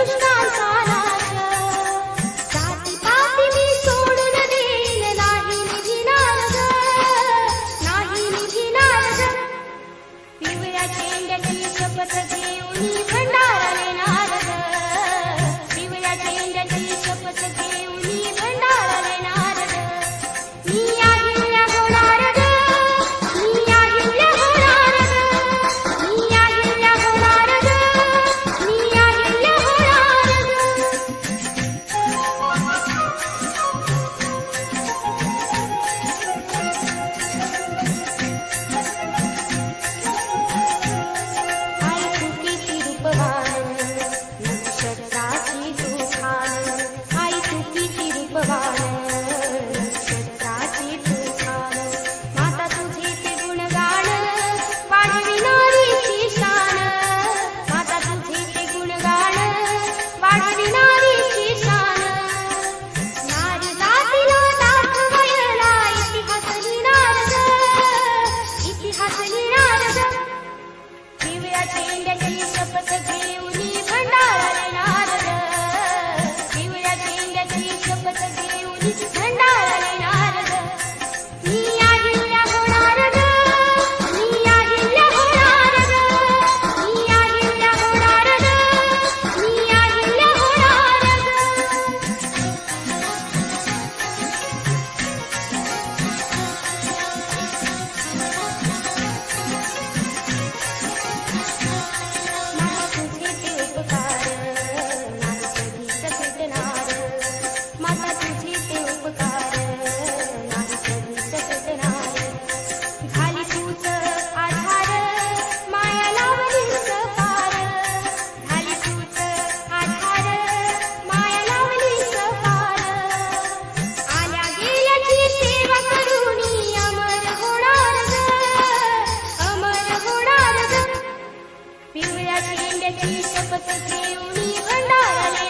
不知道 पेंड्या शपथ देऊनी भंडारा